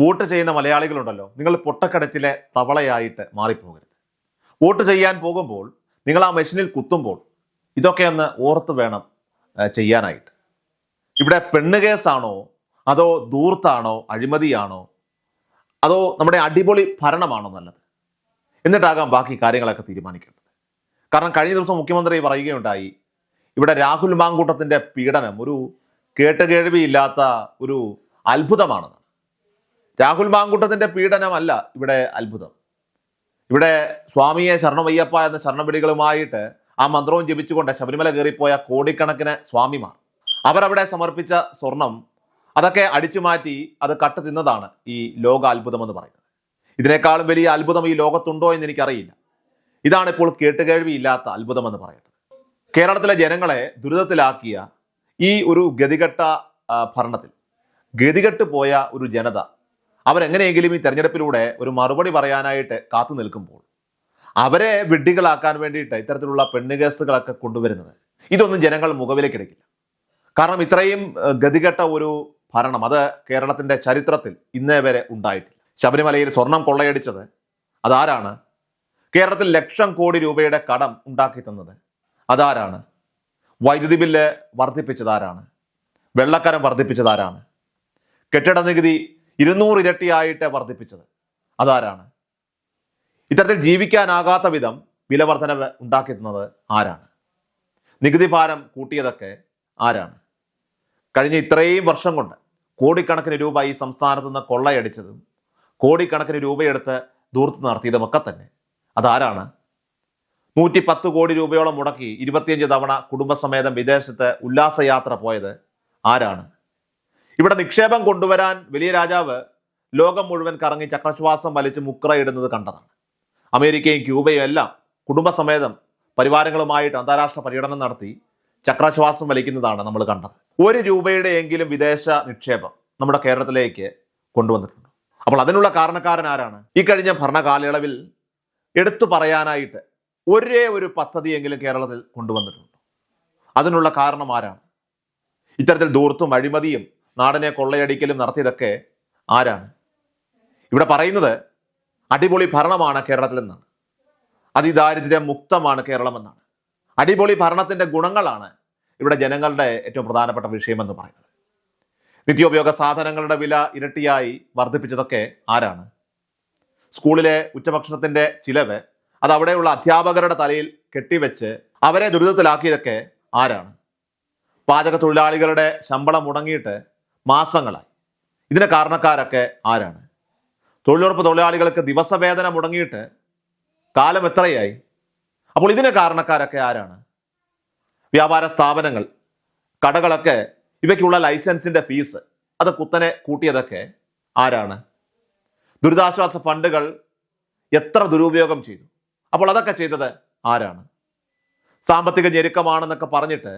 Vote ചെയ്യുന്ന മലയാളികളുണ്ടല്ലോ നിങ്ങൾ പൊട്ടക്കടത്തിലെ തവളയായിട്ട് മാറിപ്പോകരുത്. Vote ചെയ്യാൻ പോകുമ്പോൾ നിങ്ങൾ ആ മെഷീനിൽ കുത്തുമ്പോൾ ഇതൊക്കെ ഒന്ന് ഓർത്ത് വേണം ചെയ്യാനായിട്ട്. ഇവിടെ പെണ്ണ് കേസാണോ അതോ ദൂർത്താണോ അഴിമതിയാണോ അതോ നമ്മുടെ അടിപൊളി ഭരണമാണോ നല്ലത്? എന്നിട്ടാകാം ബാക്കി കാര്യങ്ങളൊക്കെ തീരുമാനിക്കേണ്ടത്. കാരണം കഴിഞ്ഞ ദിവസം മുഖ്യമന്ത്രി പറയുകയുണ്ടായി ഇവിടെ രാഹുൽ മാങ്കൂട്ടത്തിന്റെ പീഡനം ഒരു കേട്ടുകേഴ്വിയില്ലാത്ത ഒരു അത്ഭുതമാണെന്നാണ് രാഹുൽ മാങ്കുട്ടത്തിന്റെ പീഡനമല്ല ഇവിടെ അത്ഭുതം. ഇവിടെ സ്വാമിയെ ശരണമയ്യപ്പ എന്ന ശരണപിടികളുമായിട്ട് ആ മന്ത്രവും ജപിച്ചുകൊണ്ട് ശബരിമല കയറിപ്പോയ കോടിക്കണക്കിന് സ്വാമിമാർ. അവരവിടെ സമർപ്പിച്ച സ്വർണം അതൊക്കെ അടിച്ചു മാറ്റി അത് കട്ട് തിന്നതാണ് ഈ ലോക അത്ഭുതം എന്ന് പറയുന്നത്. ഇതിനേക്കാളും വലിയ അത്ഭുതം ഈ ലോകത്തുണ്ടോ എന്ന് എനിക്കറിയില്ല. ഇതാണ് ഇപ്പോൾ കേട്ടുകേഴ്വിയില്ലാത്ത അത്ഭുതം എന്ന് പറയുന്നത് കേരളത്തിലെ ജനങ്ങളെ ദുരിതത്തിലാക്കിയ ഈ ഒരു ഗതികെട്ട ഭരണത്തിൽ ഗതികെട്ട് പോയ ഒരു ജനത അവരെങ്ങനെയെങ്കിലും ഈ തെരഞ്ഞെടുപ്പിലൂടെ ഒരു മറുപടി പറയാനായിട്ട് കാത്തു നിൽക്കുമ്പോൾ അവരെ വിഡ്ഢികളാക്കാൻ വേണ്ടിയിട്ട് ഇത്തരത്തിലുള്ള പെണ്ണുകേസുകളൊക്കെ കൊണ്ടുവരുന്നത് ഇതൊന്നും ജനങ്ങൾ മുഖവിലേക്ക് എടുക്കില്ല കാരണം ഇത്രയും ഗതികെട്ട ഒരു ഭരണം അത് കേരളത്തിന്റെ ചരിത്രത്തിൽ ഇന്നേ വരെ ഉണ്ടായിട്ടില്ല. ശബരിമലയിൽ സ്വർണം കൊള്ളയടിച്ചത് അതാരാണ്? കേരളത്തിൽ ലക്ഷം കോടി രൂപയുടെ കടം ഉണ്ടാക്കി തന്നത് അതാരാണ്? വൈദ്യുതി ബില്ല് വർദ്ധിപ്പിച്ചതാരാണ്? വെള്ളക്കരം വർദ്ധിപ്പിച്ചതാരാണ്? കെട്ടിട നികുതി ഇരുന്നൂറ് ഇരട്ടിയായിട്ട് വർദ്ധിപ്പിച്ചത്. അതാരാണ്? ഇത്തരത്തിൽ ജീവിക്കാനാകാത്ത വിധം വില വർധനവ് ഉണ്ടാക്കി തന്നത് ആരാണ്? നികുതി ഭാരം കൂട്ടിയതൊക്കെ ആരാണ്? കഴിഞ്ഞ ഇത്രയും വർഷം കൊണ്ട് കോടിക്കണക്കിന് രൂപ ഈ സംസ്ഥാനത്ത് നിന്ന് കൊള്ളയടിച്ചതും കോടിക്കണക്കിന് രൂപയെടുത്ത് ദൂർത്ത് നടത്തിയതുമൊക്കെ തന്നെ. അതാരാണ്? നൂറ്റി പത്ത് കോടി രൂപയോളം മുടക്കി ഇരുപത്തിയഞ്ച് തവണ കുടുംബസമേതം വിദേശത്ത് ഉല്ലാസയാത്ര പോയത് ആരാണ്? ഇവിടെ നിക്ഷേപം കൊണ്ടുവരാൻ വലിയ രാജാവ് ലോകം മുഴുവൻ കറങ്ങി ചക്രശ്വാസം വലിച്ച് മുക്രയിടുന്നത് കണ്ടതാണ്. അമേരിക്കയും ക്യൂബയും എല്ലാം കുടുംബസമേതം പരിവാരങ്ങളുമായിട്ട് അന്താരാഷ്ട്ര പര്യടനം നടത്തി ചക്രശ്വാസം വലിക്കുന്നതാണ് നമ്മൾ കണ്ടത്. ഒരു രൂപയുടെ എങ്കിലും വിദേശ നിക്ഷേപം നമ്മുടെ കേരളത്തിലേക്ക് കൊണ്ടുവന്നിട്ടുണ്ട്. അപ്പോൾ അതിനുള്ള കാരണക്കാരൻ ആരാണ്? ഈ കഴിഞ്ഞ ഭരണകാലയളവിൽ എടുത്തു പറയാനായിട്ട് ഒരേ ഒരു പദ്ധതിയെങ്കിലും കേരളത്തിൽ കൊണ്ടുവന്നിട്ടുണ്ട്. അതിനുള്ള കാരണം ആരാണ്? ഇത്തരത്തിൽ ദൂർത്തും അഴിമതിയും നാടിനെ കൊള്ളയടിക്കലും നടത്തിയതൊക്കെ ആരാണ്? ഇവിടെ പറയുന്നത് അടിപൊളി ഭരണമാണ് കേരളത്തിൽ നിന്നാണ് അതിദാരിദ്ര്യം മുക്തമാണ് കേരളമെന്നാണ് അടിപൊളി ഭരണത്തിന്റെ ഗുണങ്ങളാണ് ഇവിടെ ജനങ്ങളുടെ ഏറ്റവും പ്രധാനപ്പെട്ട വിഷയമെന്ന് പറയുന്നത്. നിത്യോപയോഗ സാധനങ്ങളുടെ വില ഇരട്ടിയായി വർദ്ധിപ്പിച്ചതൊക്കെ ആരാണ്? സ്കൂളിലെ ഉച്ചഭക്ഷണത്തിന്റെ ചിലവ് അതവിടെയുള്ള അധ്യാപകരുടെ തലയിൽ കെട്ടിവെച്ച് അവരെ ദുരിതത്തിലാക്കിയതൊക്കെ ആരാണ്? പാചക തൊഴിലാളികളുടെ ശമ്പളം മുടങ്ങിയിട്ട് മാസങ്ങളായി. ഇതിന് കാരണക്കാരൊക്കെ ആരാണ്? തൊഴിലുറപ്പ് തൊഴിലാളികൾക്ക് ദിവസവേതനം മുടങ്ങിയിട്ട് കാലം എത്രയായി? അപ്പോൾ ഇതിന് കാരണക്കാരൊക്കെ ആരാണ്? വ്യാപാര സ്ഥാപനങ്ങൾ കടകളൊക്കെ ഇവയ്ക്കുള്ള ലൈസൻസിന്റെ ഫീസ് അത് കുത്തനെ കൂട്ടിയതൊക്കെ ആരാണ്? ദുരിതാശ്വാസ ഫണ്ടുകൾ എത്ര ദുരുപയോഗം ചെയ്തു? അപ്പോൾ അതൊക്കെ ചെയ്തത് ആരാണ്? സാമ്പത്തിക ഞെരുക്കമാണെന്നൊക്കെ പറഞ്ഞിട്ട്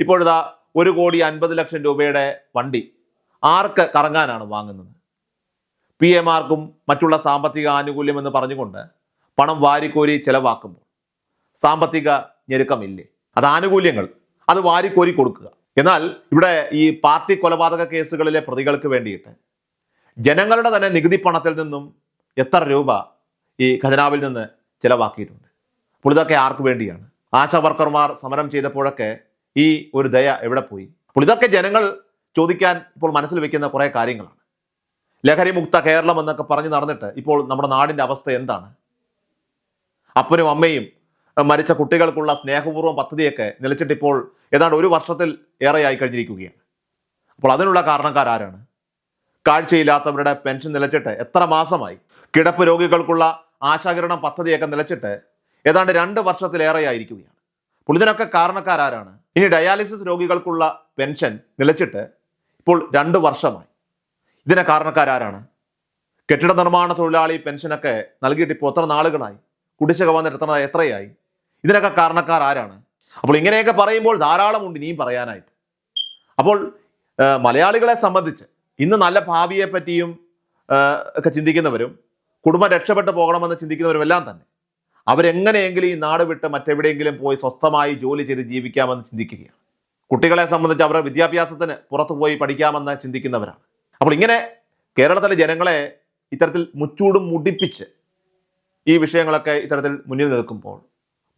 ഇപ്പോഴിതാ ഒരു കോടി അൻപത് ലക്ഷം രൂപയുടെ വണ്ടി ആർക്ക് കറങ്ങാനാണ് വാങ്ങുന്നത്? പി എമാർക്കും മറ്റുള്ള സാമ്പത്തിക ആനുകൂല്യം എന്ന് പറഞ്ഞുകൊണ്ട് പണം വാരിക്കോരി ചെലവാക്കുമ്പോൾ സാമ്പത്തിക ഞെരുക്കമില്ലേ? അത് ആനുകൂല്യങ്ങൾ. അത് വാരിക്കോരി കൊടുക്കുക. എന്നാൽ ഇവിടെ ഈ പാർട്ടി കൊലപാതക കേസുകളിലെ പ്രതികൾക്ക് വേണ്ടിയിട്ട് ജനങ്ങളുടെ തന്നെ നികുതി പണത്തിൽ നിന്നും എത്ര രൂപ ഈ ഖജനാവിൽ നിന്ന് ചിലവാക്കിയിട്ടുണ്ട്? അപ്പോൾ ഇതൊക്കെ ആർക്ക് വേണ്ടിയാണ്? ആശാ വർക്കർമാർ സമരം ചെയ്തപ്പോഴൊക്കെ ഈ ഒരു ദയ എവിടെ പോയി? അപ്പോൾ ഇതൊക്കെ ജനങ്ങൾ ചോദിക്കാൻ ഇപ്പോൾ മനസ്സിൽ വെക്കുന്ന കുറേ കാര്യങ്ങളാണ്. ലഹരിമുക്ത കേരളം എന്നൊക്കെ പറഞ്ഞ് നടന്നിട്ട് ഇപ്പോൾ നമ്മുടെ നാടിന്റെ അവസ്ഥ എന്താണ്? അപ്പനും അമ്മയും മരിച്ച കുട്ടികൾക്കുള്ള സ്നേഹപൂർവം പദ്ധതിയൊക്കെ നിലച്ചിട്ട് ഇപ്പോൾ ഏതാണ്ട് ഒരു വർഷത്തിൽ ഏറെയായി കഴിഞ്ഞിരിക്കുകയാണ്. അപ്പോൾ അതിനുള്ള കാരണക്കാരാരാണ്? കാഴ്ചയില്ലാത്തവരുടെ പെൻഷൻ നിലച്ചിട്ട് എത്ര മാസമായി? കിടപ്പ് രോഗികൾക്കുള്ള ആശാകിരണം പദ്ധതിയൊക്കെ നിലച്ചിട്ട് ഏതാണ്ട് രണ്ട് വർഷത്തിലേറെയായിരിക്കുകയാണ്. അപ്പോൾ ഇതിനൊക്കെ കാരണക്കാരാരാണ്? ഇനി ഡയാലിസിസ് രോഗികൾക്കുള്ള പെൻഷൻ നിലച്ചിട്ട് ഇപ്പോൾ രണ്ട് വർഷമായി. ഇതിന് കാരണക്കാരാരാണ്? കെട്ടിട നിർമ്മാണ തൊഴിലാളി പെൻഷനൊക്കെ നൽകിയിട്ട് ഇപ്പോൾ എത്ര നാളുകളായി? കുടിശ്ശിക വന്നിട്ട് എത്ര എത്രയായി? ഇതിനൊക്കെ കാരണക്കാർ ആരാണ് അപ്പോൾ ഇങ്ങനെയൊക്കെ പറയുമ്പോൾ ധാരാളമുണ്ട് ഇനിയും പറയാനായിട്ട്. അപ്പോൾ മലയാളികളെ സംബന്ധിച്ച് ഇന്ന് നല്ല ഭാവിയെ പറ്റിയും ഒക്കെ ചിന്തിക്കുന്നവരും കുടുംബം രക്ഷപ്പെട്ടു പോകണമെന്ന് ചിന്തിക്കുന്നവരും എല്ലാം തന്നെ. അവരെങ്ങനെയെങ്കിലും ഈ നാട് വിട്ട് മറ്റെവിടെയെങ്കിലും പോയി സ്വസ്ഥമായി ജോലി ചെയ്ത് ജീവിക്കാമെന്ന് ചിന്തിക്കുകയാണ്. കുട്ടികളെ സംബന്ധിച്ച് അവരുടെ വിദ്യാഭ്യാസത്തിന് പുറത്തു പോയി പഠിക്കാമെന്ന് ചിന്തിക്കുന്നവരാണ്. അപ്പോൾ ഇങ്ങനെ കേരളത്തിലെ ജനങ്ങളെ ഇത്തരത്തിൽ മുച്ചൂടും മുടിപ്പിച്ച് ഈ വിഷയങ്ങളൊക്കെ ഇത്തരത്തിൽ മുന്നിൽ നിൽക്കുമ്പോൾ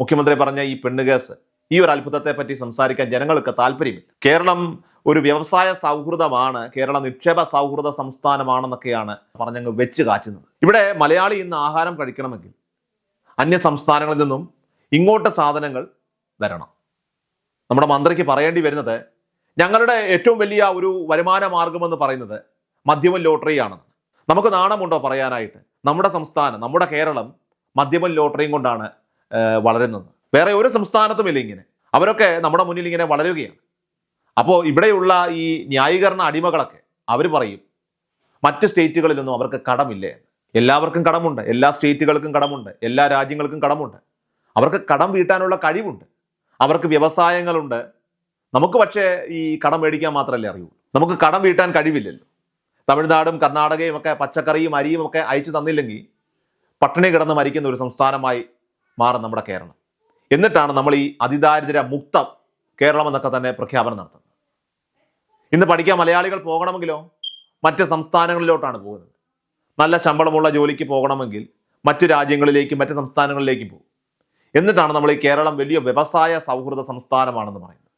മുഖ്യമന്ത്രി പറഞ്ഞ ഈ പെണ്ണ് കേസ് ഈ ഒരു അത്ഭുതത്തെ പറ്റി സംസാരിക്കാൻ ജനങ്ങൾക്ക് താല്പര്യമില്ല. കേരളം ഒരു വ്യവസായ സൗഹൃദമാണ് കേരള നിക്ഷേപ സൗഹൃദ സംസ്ഥാനമാണെന്നൊക്കെയാണ് പറഞ്ഞങ്ങ് വെച്ച് കാച്ചുന്നത്. ഇവിടെ മലയാളി ഇന്ന് ആഹാരം കഴിക്കണമെങ്കിൽ അന്യ സംസ്ഥാനങ്ങളിൽ നിന്നും ഇങ്ങോട്ട് സാധനങ്ങൾ വരണം. നമ്മുടെ മന്ത്രിക്ക് പറയേണ്ടി വരുന്നത് ഞങ്ങളുടെ ഏറ്റവും വലിയ ഒരു വരുമാന മാർഗമെന്ന് പറയുന്നത് മദ്യവൻ ലോട്ടറിയാണെന്ന്. നമുക്ക് നാണമുണ്ടോ പറയാനായിട്ട്? നമ്മുടെ സംസ്ഥാനം നമ്മുടെ കേരളം മധ്യമ ലോട്ടറിയും കൊണ്ടാണ് വളരുന്നത്. വേറെ ഒരു സംസ്ഥാനത്തും ഇല്ല ഇങ്ങനെ. അവരൊക്കെ നമ്മുടെ മുന്നിൽ ഇങ്ങനെ വളരുകയാണ്. അപ്പോൾ ഇവിടെയുള്ള ഈ ന്യായീകരണ അടിമകളൊക്കെ അവർ പറയും മറ്റ് സ്റ്റേറ്റുകളിലൊന്നും അവർക്ക് കടമില്ലേ എല്ലാവർക്കും കടമുണ്ട്. എല്ലാ സ്റ്റേറ്റുകൾക്കും കടമുണ്ട്. എല്ലാ രാജ്യങ്ങൾക്കും കടമുണ്ട്. അവർക്ക് കടം വീട്ടാനുള്ള കഴിവുണ്ട്. അവർക്ക് വ്യവസായങ്ങളുണ്ട്. നമുക്ക് പക്ഷേ ഈ കടം മേടിക്കാൻ മാത്രമല്ലേ അറിയൂ. നമുക്ക് കടം വീട്ടാൻ കഴിവില്ലല്ലോ. തമിഴ്നാടും കർണാടകയും ഒക്കെ പച്ചക്കറിയും അരിയും ഒക്കെ അയച്ചു തന്നില്ലെങ്കിൽ പട്ടിണി കിടന്ന് മരിക്കുന്ന ഒരു സംസ്ഥാനമായി മാറും നമ്മുടെ കേരളം. എന്നിട്ടാണ് നമ്മൾ ഈ അതിദാരിദ്ര്യ മുക്തം കേരളം എന്നൊക്കെ തന്നെ പ്രഖ്യാപനം നടത്തുന്നത്. ഇന്ന് പഠിക്കാൻ മലയാളികൾ പോകണമെങ്കിലോ? മറ്റ് സംസ്ഥാനങ്ങളിലോട്ടാണ് പോകുന്നത്. നല്ല ശമ്പളമുള്ള ജോലിക്ക് പോകണമെങ്കിൽ മറ്റു രാജ്യങ്ങളിലേക്കും മറ്റ് സംസ്ഥാനങ്ങളിലേക്കും പോകും. എന്നിട്ടാണ് നമ്മൾ ഈ കേരളം വലിയ വ്യവസായ സൗഹൃദ സംസ്ഥാനമാണെന്ന് പറയുന്നത്.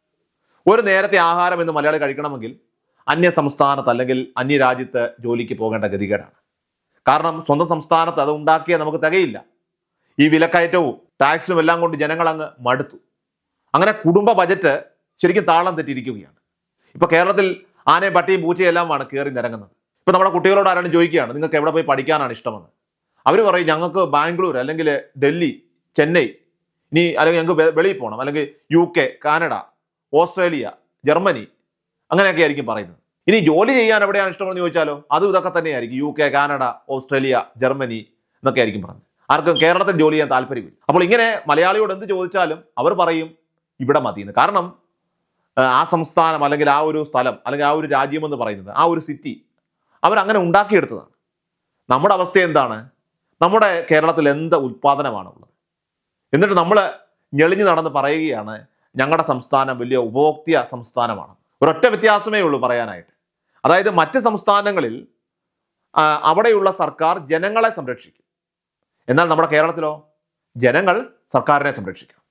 ഒരു നേരത്തെ ആഹാരം എന്ന് മലയാളി കഴിക്കണമെങ്കിൽ അന്യ സംസ്ഥാനത്ത് അല്ലെങ്കിൽ അന്യ രാജ്യത്ത് ജോലിക്ക് പോകേണ്ട ഗതികേടാണ്. കാരണം സ്വന്തം സംസ്ഥാനത്ത് അത് ഉണ്ടാക്കിയാൽ നമുക്ക് തികയില്ല. ഈ വിലക്കയറ്റവും ടാക്സിനും എല്ലാം കൊണ്ട് ജനങ്ങൾ അങ്ങ് മടുത്തു. അങ്ങനെ കുടുംബ ബജറ്റ് ശരിക്കും താളം തെറ്റിയിരിക്കുകയാണ്. ഇപ്പോൾ കേരളത്തിൽ ആനയും പട്ടിയും പൂച്ചയും എല്ലാമാണ് കയറി നിരങ്ങുന്നത്. ഇപ്പോൾ നമ്മുടെ കുട്ടികളോട് ആരാണ് ചോദിക്കുകയാണ് നിങ്ങൾക്ക് എവിടെ പോയി പഠിക്കാനാണ് ഇഷ്ടമെന്ന്? അവർ പറയും ഞങ്ങൾക്ക് ബാംഗ്ലൂർ അല്ലെങ്കിൽ ഡൽഹി ചെന്നൈ ഇനി അല്ലെങ്കിൽ ഞങ്ങൾക്ക് വെളിയിൽ പോകണം അല്ലെങ്കിൽ U K Canada Australia Germany അങ്ങനെയൊക്കെ ആയിരിക്കും പറയുന്നത്. ഇനി ജോലി ചെയ്യാൻ എവിടെയാണ് ഇഷ്ടമെന്ന് ചോദിച്ചാലോ? അതും ഇതൊക്കെ തന്നെയായിരിക്കും. U K Canada Australia Germany എന്നൊക്കെ ആയിരിക്കും പറഞ്ഞത് ആർക്കും കേരളത്തിൽ ജോലി ചെയ്യാൻ താല്പര്യമില്ല. അപ്പോൾ ഇങ്ങനെ മലയാളിയോട് എന്ത് ചോദിച്ചാലും അവർ പറയും ഇവിടെ മതിയെന്ന്. കാരണം ആ, സംസ്ഥാനം അല്ലെങ്കിൽ ആ ഒരു സ്ഥലം അല്ലെങ്കിൽ ആ ഒരു രാജ്യം എന്ന് പറയുന്നത് ആ ഒരു സിറ്റി അവരങ്ങനെ ഉണ്ടാക്കിയെടുത്തതാണ്. നമ്മുടെ അവസ്ഥ എന്താണ്? നമ്മുടെ കേരളത്തിൽ എന്ത് ഉൽപ്പാദനമാണ് എന്നിട്ട് നമ്മൾ ഞെളിഞ്ഞു നടന്ന് പറയുകയാണ് ഞങ്ങളുടെ സംസ്ഥാനം വലിയ ഉപഭോക്തൃ സംസ്ഥാനമാണ്. ഒരൊറ്റ വ്യത്യാസമേ ഉള്ളൂ പറയാനായിട്ട്. അതായത് മറ്റ് സംസ്ഥാനങ്ങളിൽ അവിടെയുള്ള സർക്കാർ ജനങ്ങളെ സംരക്ഷിക്കും. എന്നാൽ നമ്മുടെ കേരളത്തിലോ ജനങ്ങൾ സർക്കാരിനെ സംരക്ഷിക്കും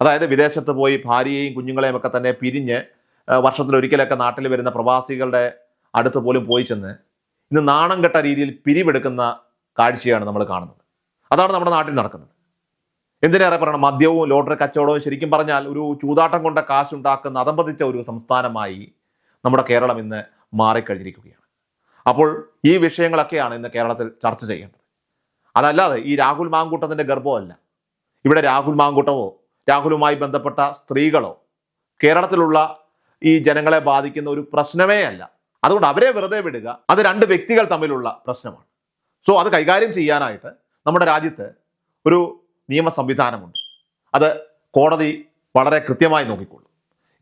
അതായത് വിദേശത്ത് പോയി ഭാര്യയെയും കുഞ്ഞുങ്ങളെയും ഒക്കെ തന്നെ പിരിഞ്ഞ് വർഷത്തിലൊരിക്കലൊക്കെ നാട്ടിൽ വരുന്ന പ്രവാസികളുടെ അടുത്ത് പോലും പോയി ചെന്ന് ഇന്ന് നാണം കെട്ട രീതിയിൽ പിരിവെടുക്കുന്ന കാഴ്ചയാണ് നമ്മൾ കാണുന്നത്. അതാണ് നമ്മുടെ നാട്ടിൽ നടക്കുന്നത്. എന്തിനേറെ പറയണം? മദ്യവും ലോട്ടറി കച്ചവടവും ശരിക്കും പറഞ്ഞാൽ ഒരു ചൂതാട്ടം കൊണ്ട കാശുണ്ടാക്കുന്ന അതമ്പതിച്ച ഒരു സംസ്ഥാനമായി നമ്മുടെ കേരളം ഇന്ന് മാറിക്കഴിഞ്ഞിരിക്കുകയാണ്. അപ്പോൾ ഈ വിഷയങ്ങളൊക്കെയാണ് ഇന്ന് കേരളത്തിൽ ചർച്ച ചെയ്യേണ്ടത്. അതല്ലാതെ ഈ രാഹുൽ മാങ്കൂട്ടത്തിന്റെ ഗർഭമല്ല. ഇവിടെ രാഹുൽ മാങ്കൂട്ടമോ രാഹുലുമായി ബന്ധപ്പെട്ട സ്ത്രീകളോ കേരളത്തിലുള്ള ഈ ജനങ്ങളെ ബാധിക്കുന്ന ഒരു പ്രശ്നമേ അല്ല. അതുകൊണ്ട് അവരെ വെറുതെ വിടുക അത് രണ്ട് വ്യക്തികൾ തമ്മിലുള്ള പ്രശ്നമാണ്. സോ അത് കൈകാര്യം ചെയ്യാനായിട്ട് നമ്മുടെ രാജ്യത്ത് ഒരു നിയമ സംവിധാനമുണ്ട്. അത് കോടതി വളരെ കൃത്യമായി നോക്കിക്കൊള്ളും.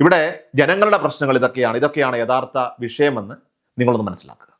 ഇവിടെ ജനങ്ങളുടെ പ്രശ്നങ്ങൾ ഇതൊക്കെയാണ്. ഇതൊക്കെയാണ് യഥാർത്ഥ വിഷയമെന്ന് നിങ്ങളൊന്ന് മനസ്സിലാക്കുക.